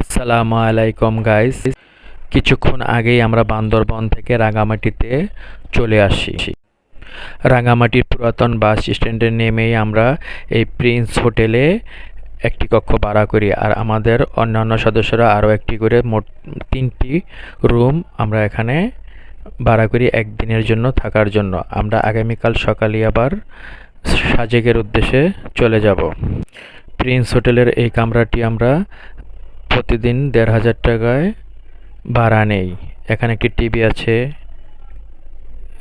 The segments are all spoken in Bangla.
আসসালামু আলাইকুম গাইস কিছুক্ষণ আগেই আমরা বান্দরবন থেকে রাঙামাটিতে চলে আসি। রাঙামাটির পুরাতন বাস স্ট্যান্ডে নেমেই আমরা এই প্রিন্স হোটেলে একটি কক্ষ ভাড়া করি আর আমাদের অন্যান্য সদস্যরা আরও একটি করে মোট তিনটি রুম আমরা এখানে ভাড়া করি একদিনের জন্য থাকার জন্য। আমরা আগামীকাল সকালে আবার সাজেকের উদ্দেশ্যে চলে যাব। প্রিন্স হোটেলের এই কামরাটি আমরা প্রতিদিন দেড় হাজার টাকায় ভাড়া নেই। এখানে একটি টিভি আছে।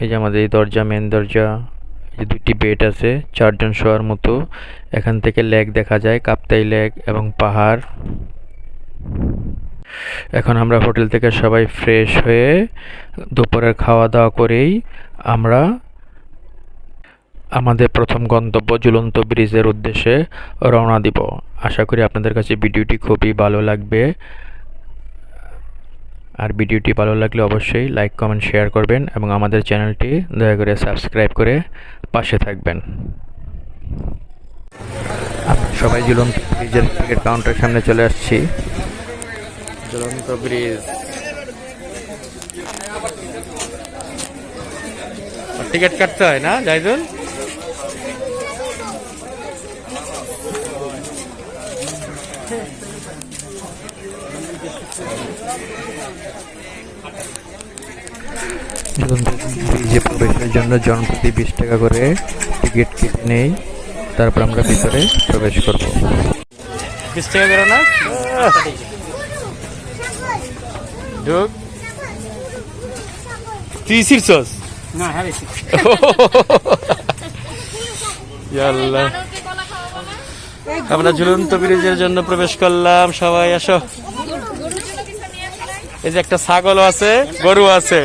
এই যে আমাদের এই দরজা মেন দরজা, এই যে দুটি বেড আছে, চারজন শোয়ার মতো। এখান থেকে লেক দেখা যায়, কাপ্তাই লেক এবং পাহাড়। এখন আমরা হোটেল থেকে সবাই ফ্রেশ হয়ে দুপুরের খাওয়া দাওয়া করেই আমরা আমাদের প্রথম গন্তব্য ঝুলন্ত ব্রিজের উদ্দেশ্যে রওনা দিব। আশা করি আপনাদের কাছে ভিডিওটি খুবই ভালো লাগবে। আর ভিডিওটি ভালো লাগলে অবশ্যই লাইক, কমেন্ট, শেয়ার করবেন এবং আমাদের চ্যানেলটি দয়া করে সাবস্ক্রাইব করে পাশে থাকবেন। সবাই ঝুলন্ত ব্রিজের টিকিট কাউন্টারের সামনে চলে আসছি। ঝুলন্ত ব্রিজ। টিকিট কাটতে হয় না জাইদুল ব্রিজে প্রবেশের জন্য জনপ্রতি বিশ টাকা করে টিকিট কেটে নেই তারপর আমরা ভিতরে প্রবেশ করব। বিশ টাকা করে না? ঢুক। তুই না হ্যাঁ আল্লাহ আমরা ঝুলন্ত ব্রিজের জন্য প্রবেশ করলাম, সবাই আসো। এই যে একটা ছাগলও আছে গরু আছে।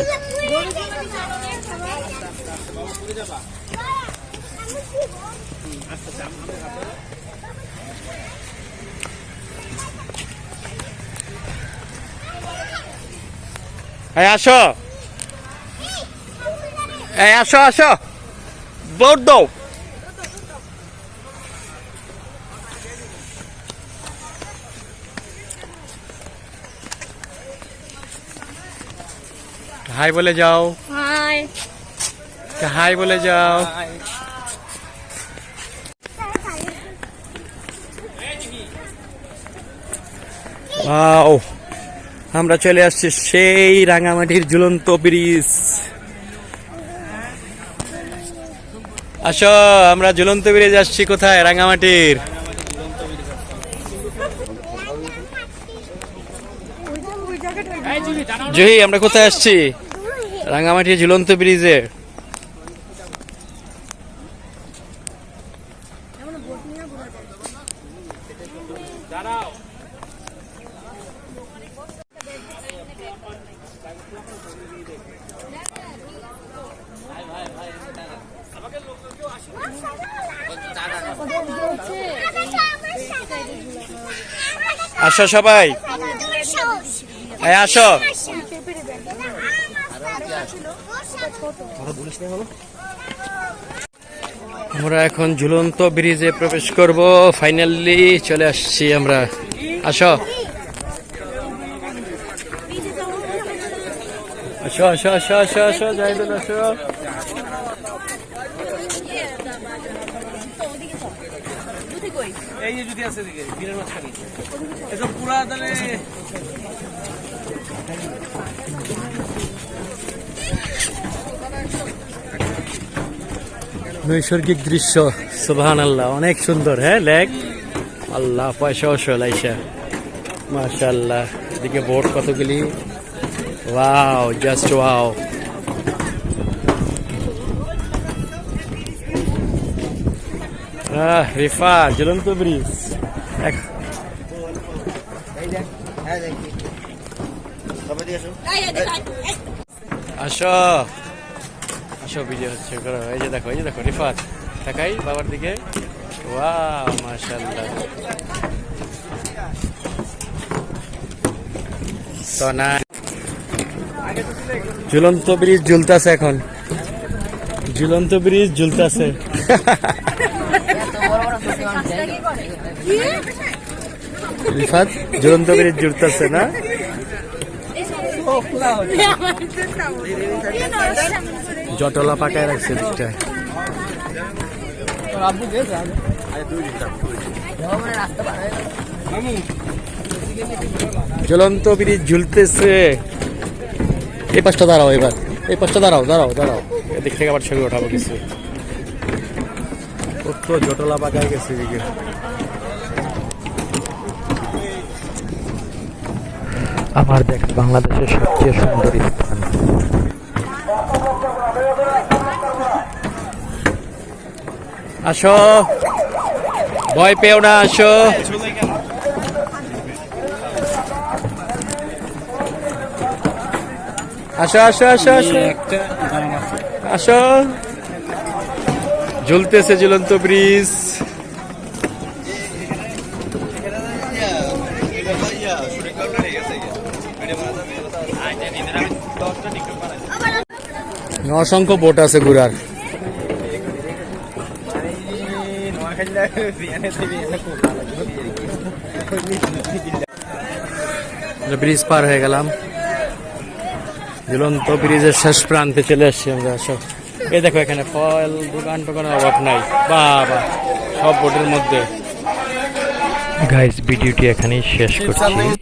আসো। আসো আসো। বোট দাও। হাই বলে যাও। হাই। হাই বলে যাও। আমরা চলে আসছি সেই রাঙামাটির ঝুলন্ত ব্রিজ। আসো আমরা ঝুলন্ত ব্রিজ আসছি কোথায়? রাঙামাটির। জহি আমরা কোথায় আসছি? রাঙামাটির ঝুলন্ত ব্রিজে। আসো সবাই। এই, আসো। আমরা এখন ঝুলন্ত ব্রিজে প্রবেশ করব। ফাইনালি চলে আসছি আমরা। আসো। আসো আসো আসো আসো আসো জাহিদুল আসো। এই যে যদি আছে মাঝখানে। পুরা তাহলে নৈসর্গিক দৃশ্য সুবহান আল্লাহ অনেক সুন্দর হ্যাঁ লেক? আল্লাহ, পয়সা লাইসা মাশাল্লাহ এদিকে বোর্ড কতগুলি? Wow just wow ah Rifa ঝুলন্ত ব্রিজ। আসো। আসো ভিডিও হচ্ছে এই যে দেখো, এই যে দেখো, রিফাত। তাকাই বাবার দিকে। ওয়াও, মাশাআল্লাহ। তো না। ঝুলন্ত ব্রিজ ঝুলতাছে এখন। ঝুলন্ত ব্রিজ ঝুলতাছে রিফাত ঝুলন্ত ব্রিজ জুড়তেছে না? জটলা পাকায় রাখছে ঝুলন্ত ব্রিজ ঝুলতেছে। এই পাশটা দাঁড়াও এবার। এই পাশটা দাঁড়াও দাঁড়াও দাঁড়াও। এদিক থেকে আবার ছবি ওঠাবো কিছু। কত জটলা পাকায় গেছে এদিকে। আমার দেখা বাংলাদেশের সবচেয়ে সুন্দর স্থান। আসো। ভয় পেও না আসো। আসো আসো আসো আসো। আসো। ঝুলতেছে ঝুলন্ত ব্রিজ। অসংখ্য বোট আছে ঘুরার। ব্রিজ পার হয়ে গেলাম। ঝুলন্ত ব্রিজের শেষ প্রান্তে চলে আসছি আমরা সব এই দেখো এখানে ফল দোকান টোকানের অভাব নাই। বাবা সব বোর্ডের মধ্যে। গাইস ভিডিওটি এখানেই শেষ করছি।